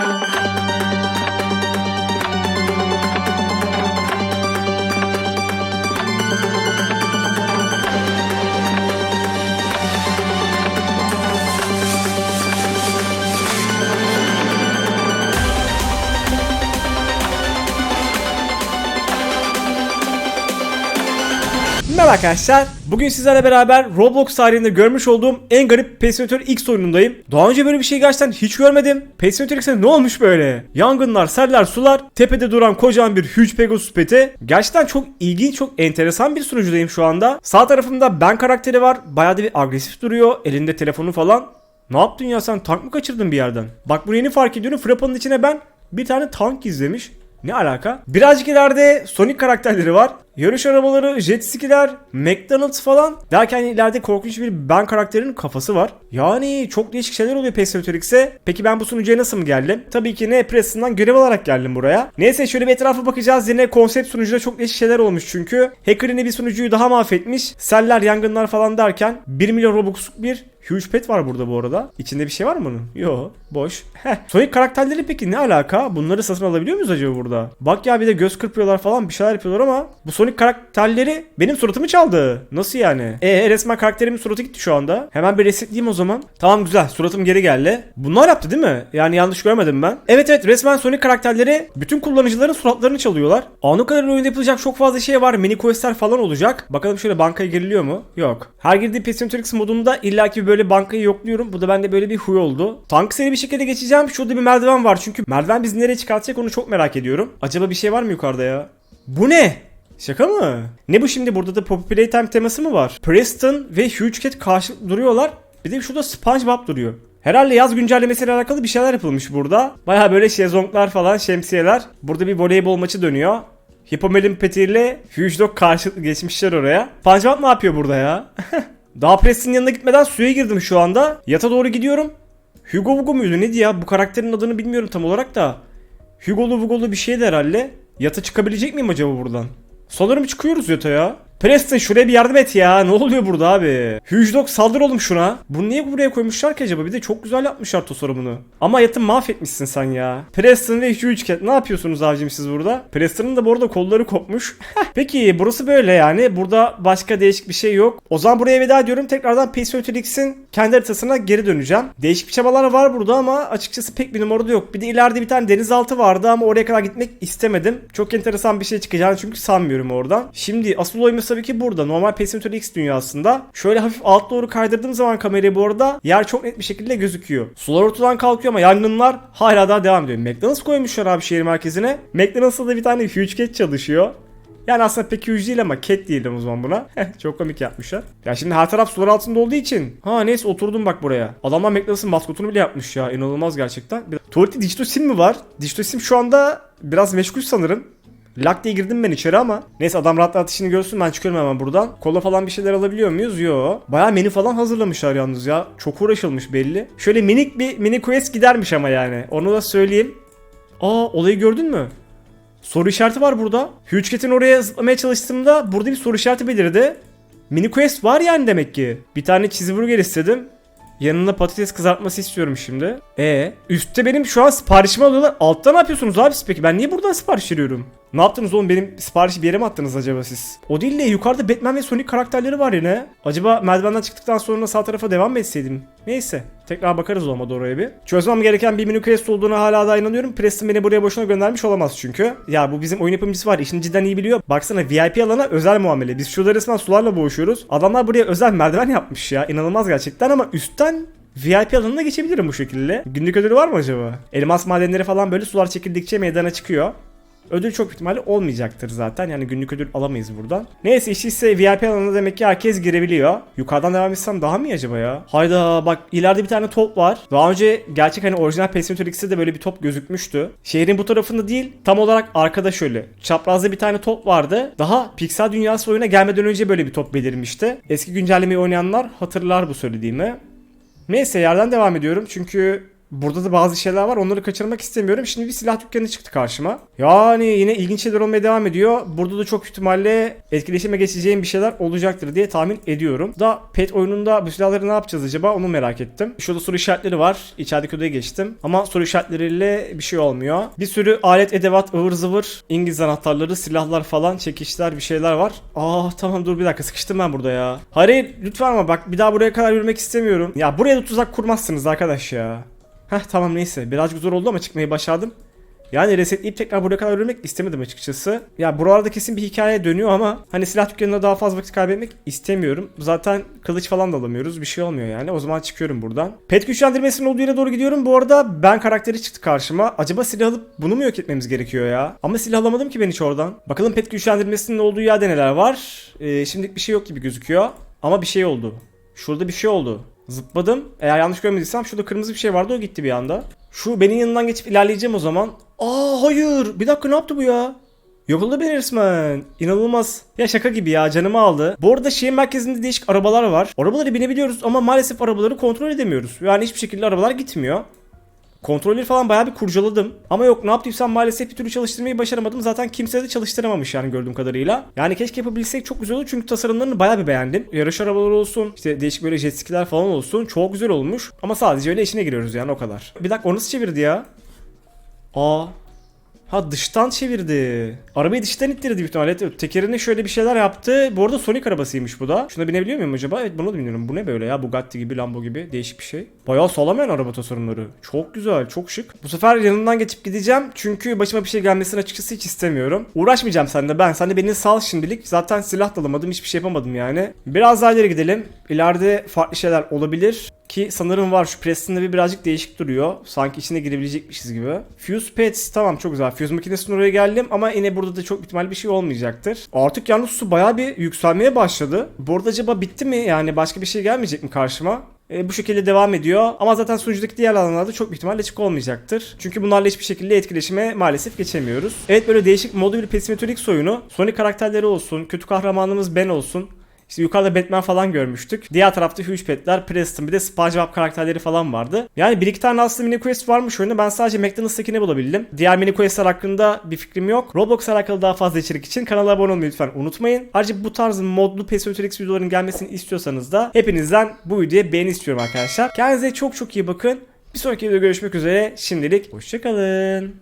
Thank you. Merhaba arkadaşlar. Bugün sizlerle beraber Roblox tarihinde görmüş olduğum en garip Pacificator X oyunundayım. Daha önce böyle bir şey gerçekten hiç görmedim. Pacificator X'e ne olmuş böyle? Yangınlar, seller, sular, tepede duran kocaman bir Huge Pegasus peti. Gerçekten çok ilginç, çok enteresan bir sunucudayım şu anda. Sağ tarafımda ben karakteri var. Bayağı da bir agresif duruyor. Elinde telefonu falan. Ne yaptın ya sen tank mı kaçırdın bir yerden? Bak bunu yeni fark ediyorum. Frappa'nın içine ben bir tane tank izlemiş. Ne alaka? Birazcık ileride Sonic karakterleri var. Yarış arabaları, jet skiler, McDonald's falan. Derken ileride korkunç bir Ben karakterinin kafası var. Yani çok değişik şeyler oluyor X'e. Peki ben bu sunucuya nasıl mı geldim? Tabii ki ne Preston'dan görev alarak geldim buraya. Neyse şöyle bir etrafa bakacağız. Yine konsept sunucuda çok değişik şeyler olmuş çünkü. Hacker yine bir sunucuyu daha mahvetmiş. Seller, yangınlar falan derken 1 milyon Robux'luk bir Huge pet var burada bu arada. İçinde bir şey var mı bunun? Yo, boş. Heh. Sonic karakterleri peki ne alaka? Bunları satın alabiliyor muyuz acaba burada? Bak ya bir de göz kırpıyorlar falan bir şeyler yapıyorlar ama bu Sonic karakterleri benim suratımı çaldı. Nasıl yani? E resmen karakterimin suratı gitti şu anda. Hemen bir resetleyeyim o zaman. Tamam güzel suratım geri geldi. Bunlar yaptı değil mi? Yani yanlış görmedim ben. Evet evet resmen Sonic karakterleri bütün kullanıcıların suratlarını çalıyorlar. Anı kadar oyunda yapılacak çok fazla şey var. Mini questler falan olacak. Bakalım şöyle bankaya giriliyor mu? Yok. Her girdiği Pesimetrix modunda illaki böyle bankayı yokluyorum. Bu da bende böyle bir huy oldu. Tank seri bir şekilde geçeceğim. Şurada bir merdiven var çünkü merdiven bizi nereye çıkartacak onu çok merak ediyorum. Acaba bir şey var mı yukarıda ya? Bu ne? Şaka mı? Ne bu şimdi burada da Poppy Playtime teması mı var? Preston ve Huge Cat karşılıklı duruyorlar. Bir de şurada SpongeBob duruyor. Herhalde yaz güncellemesiyle alakalı bir şeyler yapılmış burada. Baya böyle şezlonglar falan, şemsiyeler. Burada bir voleybol maçı dönüyor. Hippomelin Peti ile Huge Dog karşılıklı geçmişler oraya. SpongeBob ne yapıyor burada ya? Daha Preston'ın yanına gitmeden suya girdim şu anda. Yata doğru gidiyorum. Hugo Vugo muydu neydi ya? Bu karakterin adını bilmiyorum tam olarak da. Hugolu Vugolu bir şeydi herhalde. Yata çıkabilecek miyim acaba buradan? Sanırım çıkıyoruz yata ya. Preston şuraya bir yardım et ya. Ne oluyor burada abi? Huge saldır oğlum şuna. Bunu niye buraya koymuşlar ki acaba? Bir de çok güzel yapmışlar tasarımını. Ama hayatı mahvetmişsin sen ya. Preston ve Huge Cat ne yapıyorsunuz abicim siz burada? Preston'ın da bu arada kolları kopmuş. Peki burası böyle yani. Burada başka değişik bir şey yok. O zaman buraya veda ediyorum. Tekrardan PC X'in kendi haritasına geri döneceğim. Değişik bir çabalar var burada ama açıkçası pek bir numara da yok. Bir de ileride bir tane denizaltı vardı ama oraya kadar gitmek istemedim. Çok enteresan bir şey çıkacağını çünkü sanmıyorum oradan. Şimdi asıl oyumuz tabii ki burada. Normal Pesimeter X dünyasında. Şöyle hafif alt doğru kaydırdığım zaman kamerayı bu arada yer çok net bir şekilde gözüküyor. Sular ortadan kalkıyor ama yangınlar hala daha devam ediyor. McDonald's koymuşlar abi şehir merkezine. McDonald's'ta da bir tane Huge Cat çalışıyor. Yani aslında pek huge değil ama cat diyelim o zaman buna. Çok komik yapmışlar. Ya şimdi her taraf sular altında olduğu için. Ha neyse oturdum bak buraya. Adamlar McDonald's'ın maskotunu bile yapmış ya. İnanılmaz gerçekten. Bir... Tuvalette Digito Sim mi var? Digito Sim şu anda biraz meşgul sanırım. Lak diye girdim ben içeri ama. Neyse adam rahat rahat işini görsün ben çıkıyorum hemen buradan. Kola falan bir şeyler alabiliyor muyuz? Yo. Baya menü falan hazırlamışlar yalnız ya. Çok uğraşılmış belli. Şöyle minik bir mini quest gidermiş ama yani. Onu da söyleyeyim. Aa olayı gördün mü? Soru işareti var burada. Cat'in oraya zıplamaya çalıştığımda burada bir soru işareti belirdi. Mini quest var yani demek ki. Bir tane cheeseburger istedim. Yanına patates kızartması istiyorum şimdi. E üstte benim şu an siparişimi alıyorlar. Altta ne yapıyorsunuz abi peki? Ben niye buradan sipariş veriyorum? Ne yaptınız oğlum benim siparişi bir yere mi attınız acaba siz? O değil de yukarıda Batman ve Sonic karakterleri var yine. Acaba merdivenden çıktıktan sonra sağ tarafa devam mı etseydim? Neyse. Tekrar bakarız olmadı oraya bir. Çözmem gereken bir mini quest olduğuna hala da inanıyorum. Preston beni buraya boşuna göndermiş olamaz çünkü. Ya bu bizim oyun yapımcısı var. İşini cidden iyi biliyor. Baksana VIP alana özel muamele. Biz şurada resmen sularla boğuşuyoruz. Adamlar buraya özel merdiven yapmış ya. İnanılmaz gerçekten ama üstten VIP alanına geçebilirim bu şekilde. Günlük ödülü var mı acaba? Elmas madenleri falan böyle sular çekildikçe meydana çıkıyor. Ödül çok ihtimalle olmayacaktır zaten. Yani günlük ödül alamayız buradan. Neyse işte ise VIP alanına demek ki herkes girebiliyor. Yukarıdan devam etsem daha mı iyi acaba ya? Hayda bak ileride bir tane top var. Daha önce gerçek hani orijinal Pesimeter X'te de böyle bir top gözükmüştü. Şehrin bu tarafında değil tam olarak arkada şöyle. Çaprazda bir tane top vardı. Daha Pixel Dünyası oyuna gelmeden önce böyle bir top belirmişti. Eski güncellemeyi oynayanlar hatırlar bu söylediğimi. Neyse yerden devam ediyorum çünkü Burada da bazı şeyler var. Onları kaçırmak istemiyorum. Şimdi bir silah dükkanı çıktı karşıma. Yani yine ilginç şeyler olmaya devam ediyor. Burada da çok ihtimalle etkileşime geçeceğim bir şeyler olacaktır diye tahmin ediyorum. Da pet oyununda bu silahları ne yapacağız acaba onu merak ettim. Şurada soru işaretleri var. İçerideki odaya geçtim. Ama soru işaretleriyle bir şey olmuyor. Bir sürü alet, edevat, ıvır zıvır, İngiliz anahtarları, silahlar falan, çekişler bir şeyler var. Aa tamam dur bir dakika sıkıştım ben burada ya. Hayır lütfen ama bak bir daha buraya kadar yürümek istemiyorum. Ya buraya da tuzak kurmazsınız arkadaş ya. Heh tamam neyse birazcık zor oldu ama çıkmayı başardım. Yani resetleyip tekrar buraya kadar yürümek istemedim açıkçası. Ya buralarda kesin bir hikaye dönüyor ama hani silah dükkanında daha fazla vakit kaybetmek istemiyorum. Zaten kılıç falan da alamıyoruz. Bir şey olmuyor yani. O zaman çıkıyorum buradan. Pet güçlendirmesinin olduğu yere doğru gidiyorum. Bu arada ben karakteri çıktı karşıma. Acaba silah alıp bunu mu yok etmemiz gerekiyor ya? Ama silah alamadım ki ben hiç oradan. Bakalım pet güçlendirmesinin olduğu yerde neler var. Ee, şimdilik bir şey yok gibi gözüküyor. Ama bir şey oldu. Şurada bir şey oldu. Zıpladım. Eğer yanlış görmediysem şurada kırmızı bir şey vardı o gitti bir anda. Şu benim yanından geçip ilerleyeceğim o zaman. Aa hayır. Bir dakika ne yaptı bu ya? Yolladı beni resmen. İnanılmaz. Ya şaka gibi ya canımı aldı. Bu arada şehir merkezinde değişik arabalar var. Arabaları binebiliyoruz ama maalesef arabaları kontrol edemiyoruz. Yani hiçbir şekilde arabalar gitmiyor. Kontrolleri falan bayağı bir kurcaladım. Ama yok ne yaptıysam maalesef bir türlü çalıştırmayı başaramadım. Zaten kimse de çalıştıramamış yani gördüğüm kadarıyla. Yani keşke yapabilsek çok güzel olur çünkü tasarımlarını bayağı bir beğendim. Yarış arabaları olsun, işte değişik böyle jet skiler falan olsun. Çok güzel olmuş. Ama sadece öyle içine giriyoruz yani o kadar. Bir dakika o nasıl çevirdi ya? Aa Ha dıştan çevirdi. Arabayı dıştan ittirdi büyük ihtimalle. Evet, şöyle bir şeyler yaptı. Bu arada Sonic arabasıymış bu da. Şuna binebiliyor muyum acaba? Evet bunu da bilmiyorum. Bu ne böyle ya? Bugatti gibi, Lambo gibi. Değişik bir şey. Bayağı sağlam yani araba tasarımları. Çok güzel, çok şık. Bu sefer yanından geçip gideceğim. Çünkü başıma bir şey gelmesini açıkçası hiç istemiyorum. Uğraşmayacağım seninle ben. Sen de beni sal şimdilik. Zaten silah da alamadım. Hiçbir şey yapamadım yani. Biraz daha ileri gidelim. İleride farklı şeyler olabilir. Ki sanırım var şu Preston'da bir birazcık değişik duruyor. Sanki içine girebilecekmişiz gibi. Fuse Pets tamam çok güzel. Fuse makinesinin oraya geldim ama yine burada da çok ihtimal bir şey olmayacaktır. Artık yalnız su bayağı bir yükselmeye başladı. Bu arada acaba bitti mi? Yani başka bir şey gelmeyecek mi karşıma? E, bu şekilde devam ediyor. Ama zaten sunucudaki diğer alanlarda çok büyük ihtimalle açık olmayacaktır. Çünkü bunlarla hiçbir şekilde etkileşime maalesef geçemiyoruz. Evet böyle değişik modlu bir Pesimetrix oyunu. Sonic karakterleri olsun, kötü kahramanımız Ben olsun. İşte yukarıda Batman falan görmüştük. Diğer tarafta Huge Pet'ler, Preston bir de SpongeBob karakterleri falan vardı. Yani bir iki tane aslında mini quest varmış oyunda. Ben sadece McDonald's'takini bulabildim. Diğer mini questler hakkında bir fikrim yok. Roblox'la alakalı daha fazla içerik için kanala abone olmayı lütfen unutmayın. Ayrıca bu tarz modlu PSOTRX videoların gelmesini istiyorsanız da hepinizden bu videoya beğeni istiyorum arkadaşlar. Kendinize çok çok iyi bakın. Bir sonraki videoda görüşmek üzere. Şimdilik hoşçakalın.